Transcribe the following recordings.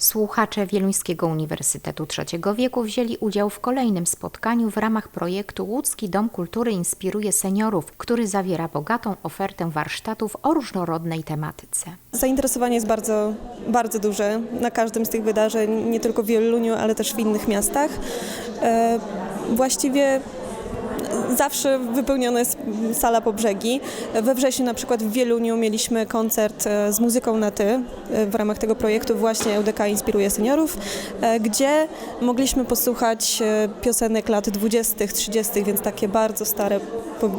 Słuchacze Wieluńskiego Uniwersytetu Trzeciego Wieku wzięli udział w kolejnym spotkaniu w ramach projektu Łódzki Dom Kultury inspiruje seniorów, który zawiera bogatą ofertę warsztatów o różnorodnej tematyce. Zainteresowanie jest bardzo, bardzo duże na każdym z tych wydarzeń, nie tylko w Wieluniu, ale też w innych miastach. E, Właściwie zawsze wypełniona jest sala po brzegi. We wrześniu na przykład w Wieluniu mieliśmy koncert e, z muzyką na ty e, w ramach tego projektu właśnie LDK Inspiruje Seniorów, e, gdzie mogliśmy posłuchać piosenek lat 20., 30., więc takie bardzo stare,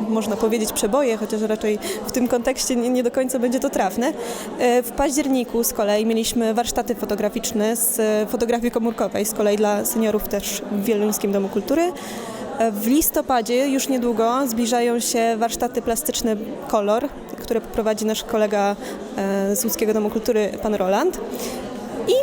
można powiedzieć przeboje, chociaż raczej w tym kontekście nie, do końca będzie to trafne. W październiku z kolei mieliśmy warsztaty fotograficzne z fotografii komórkowej, z kolei dla seniorów też w Wieluńskim Domu Kultury. W listopadzie już niedługo zbliżają się warsztaty plastyczne Kolor, które prowadzi nasz kolega e, z Łódzkiego Domu Kultury, pan Roland. I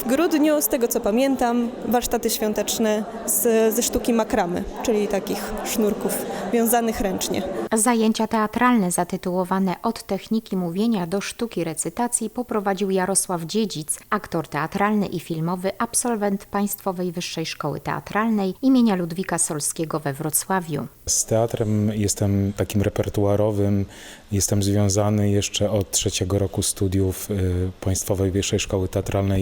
w grudniu, z tego co pamiętam, warsztaty świąteczne z, ze sztuki makramy, czyli takich sznurków wiązanych ręcznie. Zajęcia teatralne zatytułowane Od techniki mówienia do sztuki recytacji poprowadził Jarosław Dziedzic, aktor teatralny i filmowy, absolwent Państwowej Wyższej Szkoły Teatralnej imienia Ludwika Solskiego we Wrocławiu. Z teatrem jestem takim repertuarowym, jestem związany jeszcze od trzeciego roku studiów y, Państwowej Wyższej Szkoły Teatralnej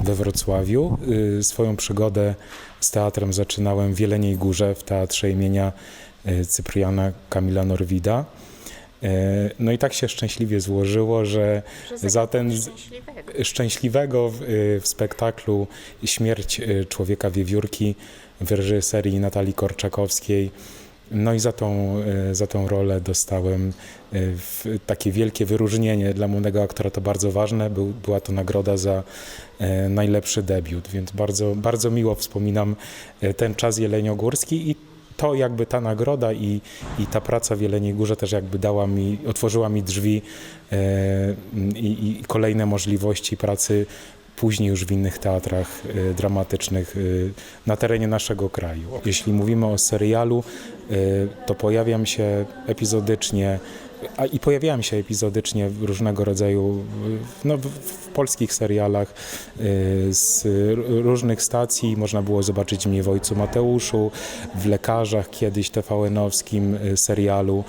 we Wrocławiu. Y, Swoją przygodę z teatrem zaczynałem w Jeleniej Górze w teatrze imienia y, Cypriana Kamila Norwida. Y, No i tak się szczęśliwie złożyło, że za ten szczęśliwego w, w spektaklu Śmierć człowieka wiewiórki w reżyserii Natalii Korczakowskiej no i za tą, e, za tą rolę dostałem e, takie wielkie wyróżnienie. Dla młodego aktora to bardzo ważne. Był, była to nagroda za e, najlepszy debiut, więc bardzo, bardzo miło wspominam ten czas jeleniogórski i to jakby ta nagroda i, i ta praca w Jeleniej Górze też jakby dała mi, otworzyła mi drzwi i, i kolejne możliwości pracy później już w innych teatrach e, dramatycznych e, na terenie naszego kraju. Jeśli mówimy o serialu, e, to pojawiam się epizodycznie, a i pojawiałem się epizodycznie w różnego rodzaju, no, w, w polskich serialach z różnych stacji. Można było zobaczyć mnie w Ojcu Mateuszu, w Lekarzach kiedyś TVN-owskim serialu,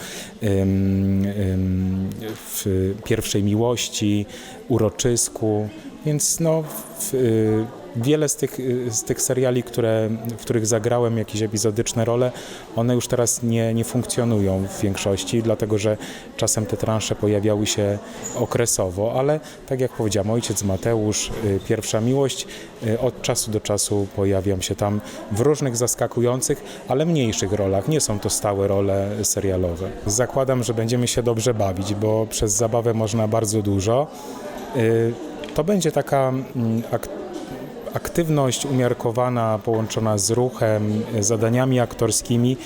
w Pierwszej Miłości, Uroczysku. Więc no, w, y, wiele z tych, y, z tych seriali, które, w których zagrałem jakieś epizodyczne role, one już teraz nie, nie funkcjonują w większości, dlatego że czasem te transze pojawiały się okresowo, ale tak jak powiedziałem, Ojciec Mateusz, y, Pierwsza Miłość, od czasu do czasu pojawiam się tam w różnych zaskakujących, ale mniejszych rolach. Nie są to stałe role serialowe. Zakładam, że będziemy się dobrze bawić, bo przez zabawę można bardzo dużo. To będzie taka mm, ak- aktywność umiarkowana, połączona z ruchem, y, zadaniami aktorskimi,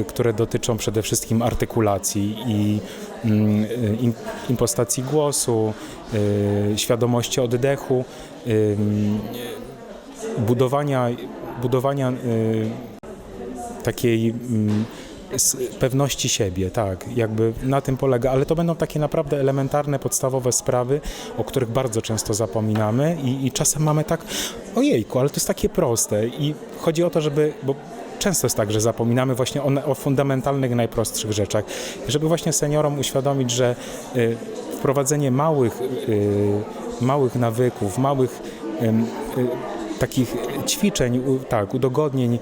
y, które dotyczą przede wszystkim artykulacji i mm, im- impostacji głosu, świadomości oddechu, budowania, budowania takiej mm, pewności siebie, tak, jakby na tym polega, ale to będą takie naprawdę elementarne, podstawowe sprawy, o których bardzo często zapominamy i, i czasem mamy tak, ojejku, ale to jest takie proste i chodzi o to, żeby, bo często jest tak, że zapominamy właśnie o, o fundamentalnych, najprostszych rzeczach, żeby właśnie seniorom uświadomić, że y, wprowadzenie małych, y, małych nawyków, małych y, takich ćwiczeń, tak, udogodnień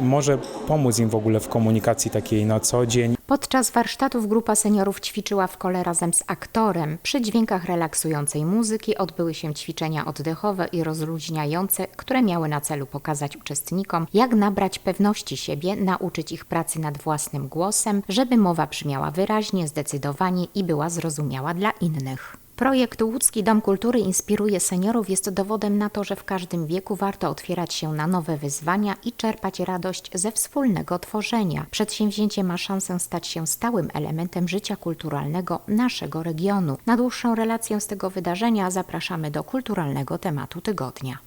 może pomóc im w ogóle w komunikacji takiej na co dzień. Podczas warsztatów grupa seniorów ćwiczyła w kole razem z aktorem. Przy dźwiękach relaksującej muzyki odbyły się ćwiczenia oddechowe i rozluźniające, które miały na celu pokazać uczestnikom, jak nabrać pewności siebie, nauczyć ich pracy nad własnym głosem, żeby mowa brzmiała wyraźnie, zdecydowanie i była zrozumiała dla innych. Projekt Łódzki Dom Kultury inspiruje seniorów jest dowodem na to, że w każdym wieku warto otwierać się na nowe wyzwania i czerpać radość ze wspólnego tworzenia. Przedsięwzięcie ma szansę stać się stałym elementem życia kulturalnego naszego regionu. Na dłuższą relację z tego wydarzenia zapraszamy do kulturalnego tematu tygodnia.